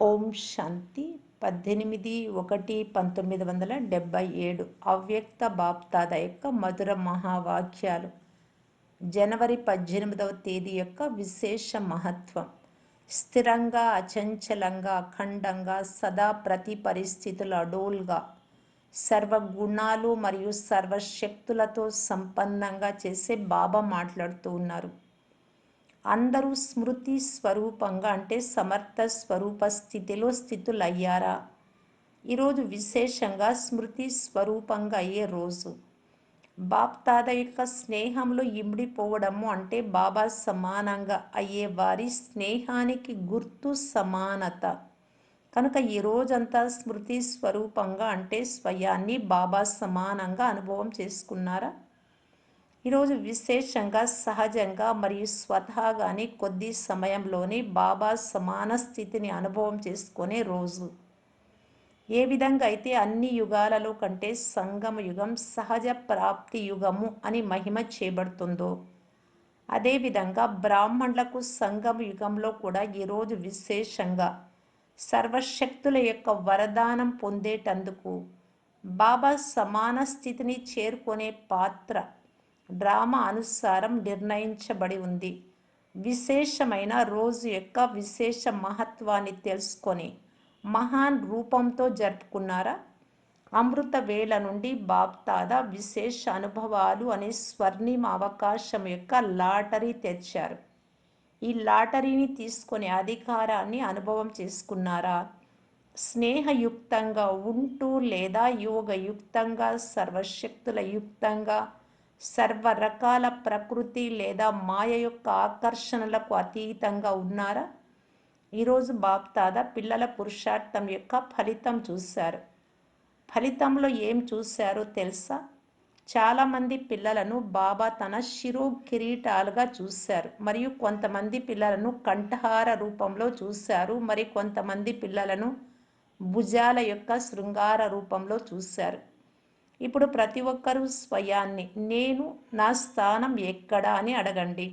ఓం శాంతి. పద్దెనిమిది ఒకటి పంతొమ్మిది వందల డెబ్భై ఏడు అవ్యక్త బాప్తాద యొక్క మధుర మహావాక్యాలు. జనవరి పద్దెనిమిదవ తేదీ యొక్క విశేష మహత్వం. స్థిరంగా అచంచలంగా అఖండంగా సదా ప్రతి పరిస్థితుల అడోల్గా సర్వ గుణాలు మరియు సర్వశక్తులతో సంపన్నంగా చేసే బాబా మాట్లాడుతూ ఉన్నారు. అందరూ స్మృతి స్వరూపంగా అంటే సమర్థ స్వరూప స్థితిలో స్థితులయ్యారా? ఈరోజు విశేషంగా స్మృతి స్వరూపంగా అయ్యే రోజు. బాప్తాద యొక్క స్నేహంలో ఇమిడిపోవడము అంటే బాబా సమానంగా అయ్యే వారి స్నేహానికి గుర్తు సమానత. కనుక ఈ రోజంతా స్మృతి స్వరూపంగా అంటే స్వయాన్ని బాబా సమానంగా అనుభవం చేసుకున్నారా? ఈరోజు విశేషంగా సహజంగా మరియు స్వతహాగాని కొద్ది సమయంలోనే బాబా సమాన స్థితిని అనుభవం చేసుకునే రోజు. ఏ విధంగా అయితే అన్ని యుగాలలో కంటే సంగమ యుగం సహజ ప్రాప్తి యుగము అని మహిమ చేయబడుతుందో అదేవిధంగా బ్రాహ్మణులకు సంగమ యుగంలో కూడా ఈరోజు విశేషంగా సర్వశక్తుల యొక్క వరదానం పొందేటందుకు బాబా సమాన స్థితిని చేరుకునే పాత్ర డ్రామా అనుసారం నిర్ణయించబడి ఉంది. విశేషమైన రోజు యొక్క విశేష మహత్వాన్ని తెలుసుకొని మహాన్ రూపంతో జరుపుకున్నారా? అమృత వేళ నుండి బాప్తాద విశేష అనుభవాలు అనే స్వర్ణిమ అవకాశం యొక్క లాటరీ తెచ్చారు ఈ లాటరీని తీసుకునే అధికారాన్ని అనుభవం చేసుకున్నారా? స్నేహయుక్తంగా ఉంటూ లేదా యోగయుక్తంగా సర్వశక్తుల యుక్తంగా సర్వ రకాల ప్రకృతి లేదా మాయ యొక్క ఆకర్షణలకు అతీతంగా ఉన్నారా? ఈరోజు బాప్తాద పిల్లల పురుషార్థం యొక్క ఫలితం చూశారు. ఫలితంలో ఏం చూశారో తెలుసా? చాలామంది పిల్లలను బాబా తన శిరో కిరీటాలుగా చూశారు. మరియు కొంతమంది పిల్లలను కంఠహార రూపంలో చూశారు. మరి కొంతమంది పిల్లలను భుజాల యొక్క శృంగార రూపంలో చూశారు. ఇప్పుడు ప్రతి ఒక్కరూ స్వయాన్ని నేను నా స్థానం ఎక్కడ అని అడగండి.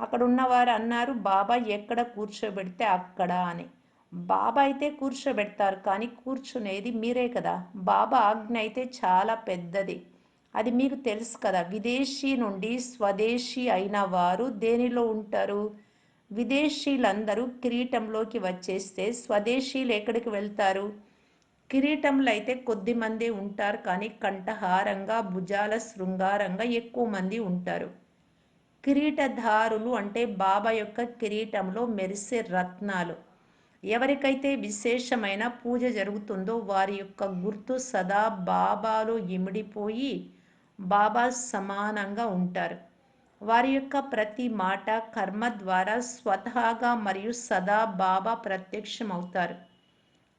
అక్కడ ఉన్నవారు అన్నారు బాబా ఎక్కడ కూర్చోబెడితే అక్కడ అని. బాబా అయితే కూర్చోబెడతారు కానీ కూర్చునేది మీరే కదా. బాబా ఆజ్ఞ అయితే చాలా పెద్దది. అది మీకు తెలుసు కదా విదేశీ నుండి స్వదేశీ అయిన వారు దేనిలో ఉంటారు? విదేశీలందరూ కిరీటంలోకి వచ్చేస్తే స్వదేశీలు ఎక్కడికి వెళ్తారు? కిరీటంలో అయితే కొద్ది మంది ఉంటారు కానీ కంఠహారంగా భుజాల శృంగారంగా ఎక్కువ మంది ఉంటారు. కిరీటధారులు అంటే బాబా యొక్క కిరీటంలో మెరిసే రత్నాలు. ఎవరికైతే విశేషమైన పూజ జరుగుతుందో వారి యొక్క గుర్తు సదా బాబాలో ఇమిడిపోయి బాబా సమానంగా ఉంటారు. వారి యొక్క ప్రతి మాట కర్మ ద్వారా స్వతహాగా మరియు సదా బాబా ప్రత్యక్షమవుతారు.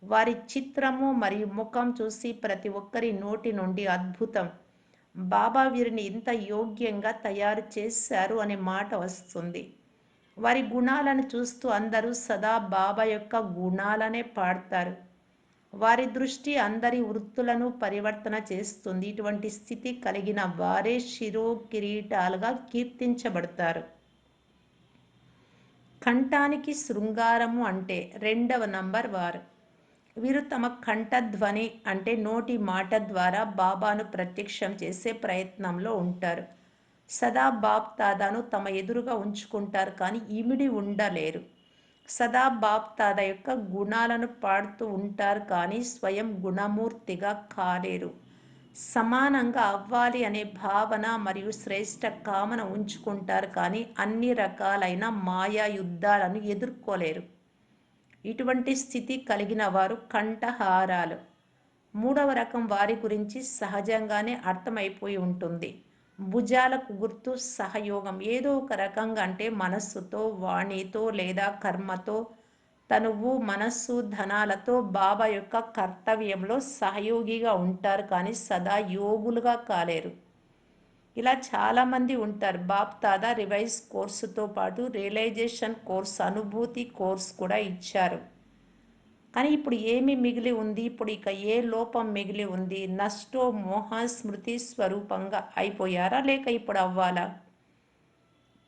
వారి చిత్రము మరియు ముఖం చూసి ప్రతి ఒక్కరి నోటి నుండి అద్భుతం. బాబా వీరిని ఇంత యోగ్యంగా తయారు చేశారు అనే మాట వస్తుంది. వారి గుణాలను చూస్తూ అందరూ సదా బాబా యొక్క గుణాలనే పాడతారు. వారి దృష్టి అందరి వృత్తులను పరివర్తన చేస్తుంది. ఇటువంటి స్థితి కలిగిన వారే శిరో కిరీటాలుగా కీర్తించబడతారు. కంఠానికి శృంగారము అంటే రెండవ నంబర్ వారు. వీరు తమ కంఠధ్వని అంటే నోటి మాట ద్వారా బాబాను ప్రత్యక్షం చేసే ప్రయత్నంలో ఉంటారు. సదా బాప్ తాదాను తమ ఎదురుగా ఉంచుకుంటారు కానీ ఇమిడి ఉండలేరు. సదా బాప్ తాదా యొక్క గుణాలను పాడుతూ ఉంటారు కానీ స్వయం గుణమూర్తిగా కాలేరు. సమానంగా అవ్వాలి అనే భావన మరియు శ్రేష్ట కామన ఉంచుకుంటారు కానీ అన్ని రకాలైన మాయా యుద్ధాలను ఎదుర్కోలేరు. ఇటువంటి స్థితి కలిగిన వారు కంఠహారాలు. మూడవ రకం వారి గురించి సహజంగానే అర్థమైపోయి ఉంటుంది. భుజాలకు గుర్తు సహయోగం. ఏదో ఒక రకంగా అంటే మనస్సుతో వాణితో లేదా కర్మతో తనువు మనస్సు ధనాలతో బాబా యొక్క కర్తవ్యంలో సహయోగిగా ఉంటారు కానీ సదా యోగులుగా కాలేరు. ఇలా చాలామంది ఉంటారు. బాప్ దాదా రివైజ్ కోర్సుతో పాటు రియలైజేషన్ కోర్స్ అనుభూతి కోర్స్ కూడా ఇచ్చారు. కానీ ఇప్పుడు ఏమి మిగిలి ఉంది? ఇప్పుడు ఇక ఏ లోపం మిగిలి ఉంది? నష్టో మోహ స్మృతి స్వరూపంగా అయిపోయారా? లేక ఇప్పుడు అవ్వాలా?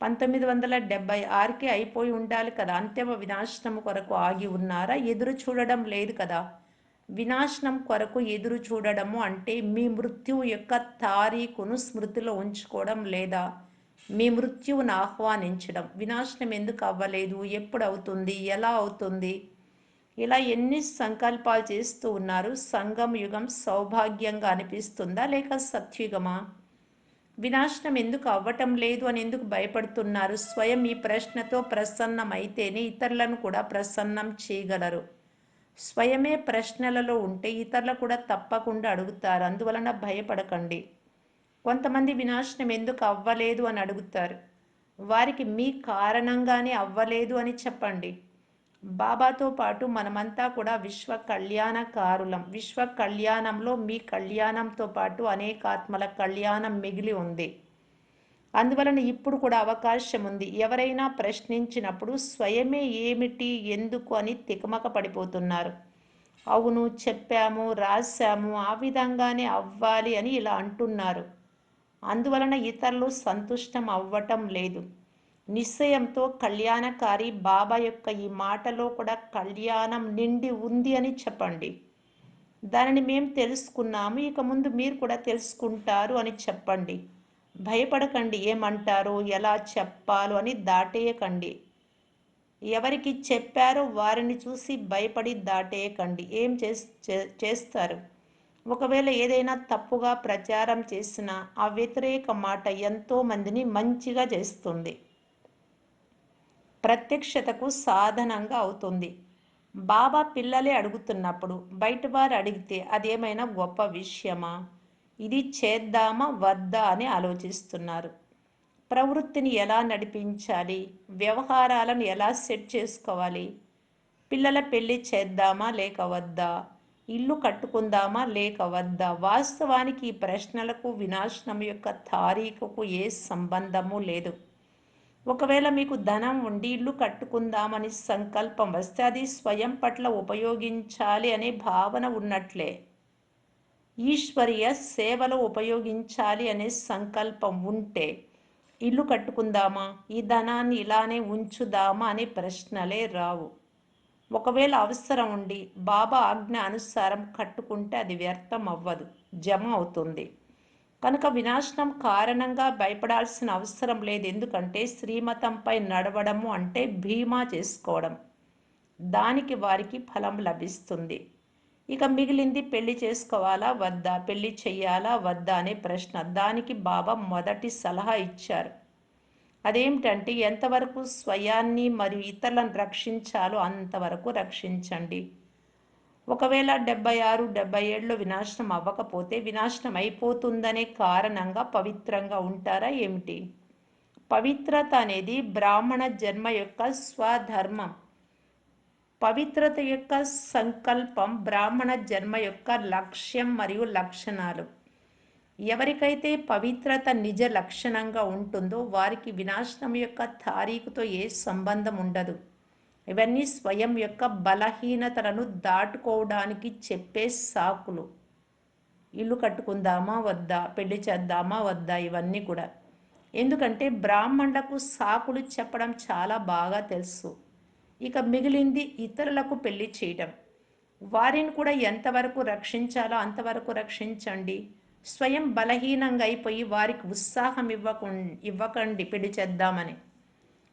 పంతొమ్మిది వందల డెబ్బై ఆరుకి అయిపోయి ఉండాలి కదా. అంతిమ వినాశనం కొరకు ఆగి ఉన్నారా? ఎదురు చూడడం లేదు కదా. వినాశనం కొరకు ఎదురు చూడడము అంటే మీ మృత్యువు యొక్క తారీఖును స్మృతిలో ఉంచుకోవడం లేదా మీ మృత్యువును ఆహ్వానించడం. వినాశనం ఎందుకు అవ్వలేదు? ఎప్పుడు అవుతుంది? ఎలా అవుతుంది? ఇలా ఎన్ని సంకల్పాలు చేస్తూ ఉన్నారు? సంగం యుగం సౌభాగ్యంగా అనిపిస్తుందా లేక సత్యుగమా? వినాశనం ఎందుకు అవ్వటం లేదు అని ఎందుకు భయపడుతున్నారు? స్వయం ఈ ప్రశ్నతో ప్రసన్నమైతేనే ఇతరులను కూడా ప్రసన్నం చేయగలరు. స్వయమే ప్రశ్నలలో ఉంటే ఇతరులు కూడా తప్పకుండా అడుగుతారు. అందువలన భయపడకండి. కొంతమంది వినాశనం ఎందుకు అవ్వలేదు అని అడుగుతారు. వారికి మీ కారణంగానే అవ్వలేదు అని చెప్పండి. బాబాతో పాటు మనమంతా కూడా విశ్వ కళ్యాణకారులం విశ్వ కళ్యాణంలో మీ కళ్యాణంతో పాటు అనేక ఆత్మల కళ్యాణం మిగిలి ఉంది. అందువలన ఇప్పుడు కూడా అవకాశం ఉంది ఎవరైనా ప్రశ్నించినప్పుడు స్వయమే ఏమిటి ఎందుకు అని తికమక పడిపోతున్నారు. అవును చెప్పాము రాశాము ఆ విధంగానే అవ్వాలి అని ఇలా అంటున్నారు. అందువలన ఇతరులు సంతుష్టం అవ్వటం లేదు. నిశ్చయంతో కళ్యాణకారి బాబా యొక్క ఈ మాటలో కూడా కళ్యాణం నిండి ఉంది అని చెప్పండి. దానిని మేము తెలుసుకున్నాము ఇక ముందు మీరు కూడా తెలుసుకుంటారు అని చెప్పండి. భయపడకండి ఏమంటారో ఎలా చెప్పాలో అని దాటేయకండి. ఎవరికి చెప్పారో వారిని చూసి భయపడి దాటేయకండి. ఏం చేస్తారు? ఒకవేళ ఏదైనా తప్పుగా ప్రచారం చేసినా ఆ వ్యతిరేక మాట ఎంతో మందిని మంచిగా చేస్తుంది. ప్రత్యక్షతకు సాధనంగా అవుతుంది. బాబా పిల్లలే అడుగుతున్నప్పుడు బయటవారు అడిగితే అదేమైనా గొప్ప విషయమా? ఇది చేద్దామా వద్దా అని ఆలోచిస్తున్నారు. ప్రవృత్తిని ఎలా నడిపించాలి? వ్యవహారాలను ఎలా సెట్ చేసుకోవాలి? పిల్లల పెళ్ళి చేద్దామా లేక వద్దా? ఇల్లు కట్టుకుందామా లేక వద్దా? వాస్తవానికి ఈ ప్రశ్నలకు వినాశనం యొక్క తారీఖుకు ఏ సంబంధము లేదు. ఒకవేళ మీకు ధనం ఉండి ఇల్లు కట్టుకుందామని సంకల్పం వస్తే అది స్వయం పట్ల ఉపయోగించాలి అనే భావన ఉన్నట్లే. ఈశ్వరీయ సేవలో ఉపయోగించాలి అనే సంకల్పం ఉంటే ఇల్లు కట్టుకుందామా? ఈ ధనాన్ని ఇలానే ఉంచుదామా అనే ప్రశ్నలే రావు. ఒకవేళ అవసరం ఉండి బాబా ఆజ్ఞ అనుసారం కట్టుకుంటే అది వ్యర్థం అవ్వదు జమ అవుతుంది. కనుక వినాశనం కారణంగా భయపడాల్సిన అవసరం లేదు. ఎందుకంటే శ్రీమతంపై నడవడము అంటే భీమా చేసుకోవడం. దానికి వారికి ఫలం లభిస్తుంది. ఇక మిగిలింది పెళ్ళి చేసుకోవాలా వద్దా? పెళ్ళి చెయ్యాలా వద్దా? అనే ప్రశ్న. దానికి బాబా మొదటి సలహా ఇచ్చారు. అదేమిటంటే ఎంతవరకు స్వయాన్ని మరియు ఇతరులను రక్షించాలో అంతవరకు రక్షించండి. ఒకవేళ డెబ్బై ఆరు డెబ్బై ఏడులో వినాశనం అవ్వకపోతే వినాశనం అయిపోతుందనే కారణంగా పవిత్రంగా ఉంటారా ఏమిటి? పవిత్రత అనేది బ్రాహ్మణ జన్మ యొక్క స్వధర్మం. పవిత్రత యొక్క సంకల్పం బ్రాహ్మణ జన్మ యొక్క లక్ష్యం మరియు లక్షణాలు. ఎవరికైతే పవిత్రత నిజ లక్షణంగా ఉంటుందో వారికి వినాశనం యొక్క తారీఖుతో ఏ సంబంధం ఉండదు. ఇవన్నీ స్వయం యొక్క బలహీనతలను దాటుకోవడానికి చెప్పే సాకులు. ఇల్లు కట్టుకుందామా వద్దా? పెళ్ళి చేద్దామా వద్దా? ఇవన్నీ కూడా. ఎందుకంటే బ్రాహ్మణులకు సాకులు చెప్పడం చాలా బాగా తెలుసు. ఇక మిగిలింది ఇతరులకు పెళ్ళి చేయడం వారిని కూడా ఎంతవరకు రక్షించాలో అంతవరకు రక్షించండి. స్వయం బలహీనంగా అయిపోయి వారికి ఉత్సాహం ఇవ్వకు ఇవ్వకండి పెళ్ళి చేద్దామని.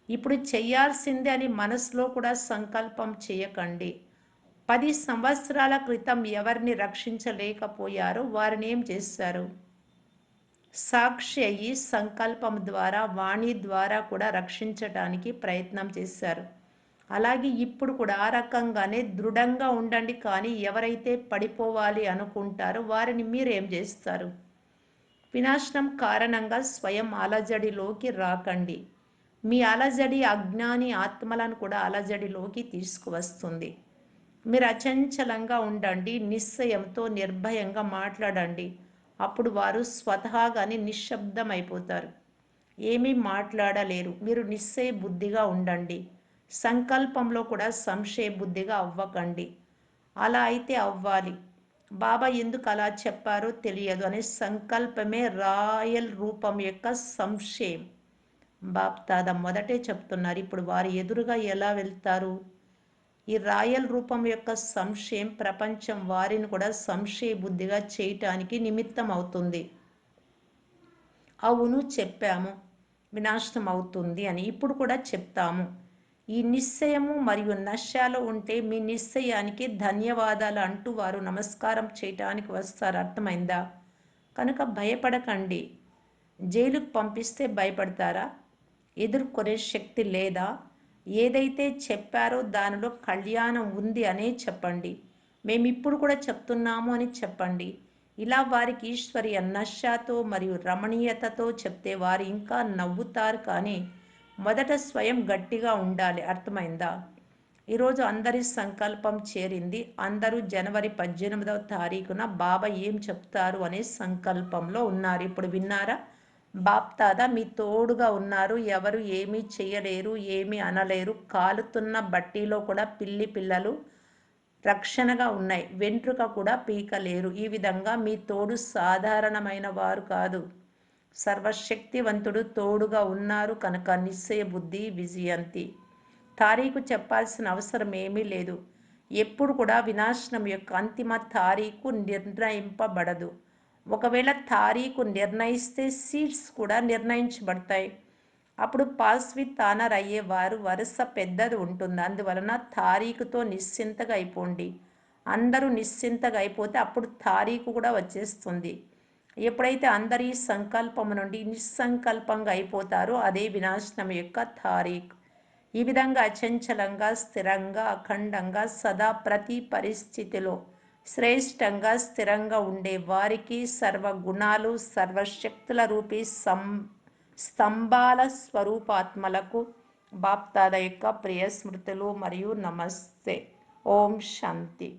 ఇప్పుడు చేయాల్సిందే అని మనసులో కూడా సంకల్పం చేయకండి. పది సంవత్సరాల క్రితం ఎవరిని రక్షించలేకపోయారో వారిని ఏం చేశారు సాక్షి అయ్యి సంకల్పం ద్వారా వాణి ద్వారా కూడా రక్షించటానికి ప్రయత్నం చేశారు అలాగే ఇప్పుడు కూడా ఆ రకంగానే దృఢంగా ఉండండి. కానీ ఎవరైతే పడిపోవాలి అనుకుంటారో వారిని మీరేం చేస్తారు? వినాశనం కారణంగా స్వయం అలజడిలోకి రాకండి. మీ అలజడి అజ్ఞాని ఆత్మలను కూడా అలజడిలోకి తీసుకువస్తుంది. మీరు అచంచలంగా ఉండండి. నిశ్చయంతో నిర్భయంగా మాట్లాడండి. అప్పుడు వారు స్వతహాగానే నిశ్శబ్దమైపోతారు. ఏమీ మాట్లాడలేరు. మీరు నిశ్చయ బుద్ధిగా ఉండండి. సంకల్పంలో కూడా సంశయ బుద్ధిగా అవ్వకండి. అలా అయితే అవ్వాలి. బాబా ఎందుకు అలా చెప్పారో తెలియదు అనే సంకల్పమే రాయల్ రూపం యొక్క సంశయం. బాప్తాద మొదటే చెప్తున్నారు ఇప్పుడు వారు ఎదురుగా ఎలా వెళ్తారు? ఈ రాయల్ రూపం యొక్క సంశయం ప్రపంచం వారిని కూడా సంశయ బుద్ధిగా చేయటానికి నిమిత్తం అవుతుంది. అవును చెప్పాము. వినాశనం అవుతుంది అని ఇప్పుడు కూడా చెప్తాము. ఈ నిశ్చయము మరియు నష్యాలు ఉంటే మీ నిశ్చయానికి ధన్యవాదాలు అంటూ వారు నమస్కారం చేయటానికి వస్తారు. అర్థమైందా? కనుక భయపడకండి. జైలుకు పంపిస్తే భయపడతారా? ఎదుర్కొనే శక్తి లేదా? ఏదైతే చెప్పారో దానిలో కళ్యాణం ఉంది అనే చెప్పండి. మేము ఇప్పుడు కూడా చెప్తున్నాము అని చెప్పండి. ఇలా వారికి ఈశ్వరి నష్యాతో మరియు రమణీయతతో చెప్తే వారు ఇంకా నవ్వుతారు కానీ మొదట స్వయం గట్టిగా ఉండాలి. అర్థమైందా? ఈరోజు అందరి సంకల్పం చేరింది. అందరూ జనవరి పద్దెనిమిదవ తారీఖున బాబా ఏం చెప్తారు అనే సంకల్పంలో ఉన్నారు. ఇప్పుడు విన్నారా? బాప్తాద మీ తోడుగా ఉన్నారు. ఎవరు ఏమీ చేయలేరు ఏమీ అనలేరు. కాలుతున్న బట్టీలో కూడా పిల్లి పిల్లలు రక్షణగా ఉన్నాయి. వెంట్రుక కూడా పీకలేరు. ఈ విధంగా మీ తోడు సాధారణమైన వారు కాదు. సర్వశక్తివంతుడు తోడుగా ఉన్నారు కనుక నిశ్చయ బుద్ధి విజయంతి. తారీఖు చెప్పాల్సిన అవసరం ఏమీ లేదు. ఎప్పుడు కూడా వినాశనం యొక్క అంతిమ తారీఖు నిర్ణయింపబడదు. ఒకవేళ తారీఖు నిర్ణయిస్తే సీట్స్ కూడా నిర్ణయించబడతాయి. అప్పుడు పాస్ విత్ అయ్యేవారు వరుస పెద్దది ఉంటుంది. అందువలన తారీఖుతో నిశ్చింతగా అయిపోండి. అందరూ నిశ్చింతగా అయిపోతే అప్పుడు తారీఖు కూడా వచ్చేస్తుంది. ఎప్పుడైతే అందరి సంకల్పం నుండి నిస్సంకల్పంగా అయిపోతారో అదే వినాశనం యొక్క తారీఖ్. ఈ విధంగా అచంచలంగా స్థిరంగా అఖండంగా సదా ప్రతి పరిస్థితిలో శ్రేష్టంగా స్థిరంగా ఉండే వారికి సర్వ గుణాలు సర్వశక్తుల రూపీ సం స్తంభాల స్వరూపాత్మలకు బాప్తాద యొక్క ప్రియ స్మృతులు మరియు నమస్తే. ఓం శాంతి.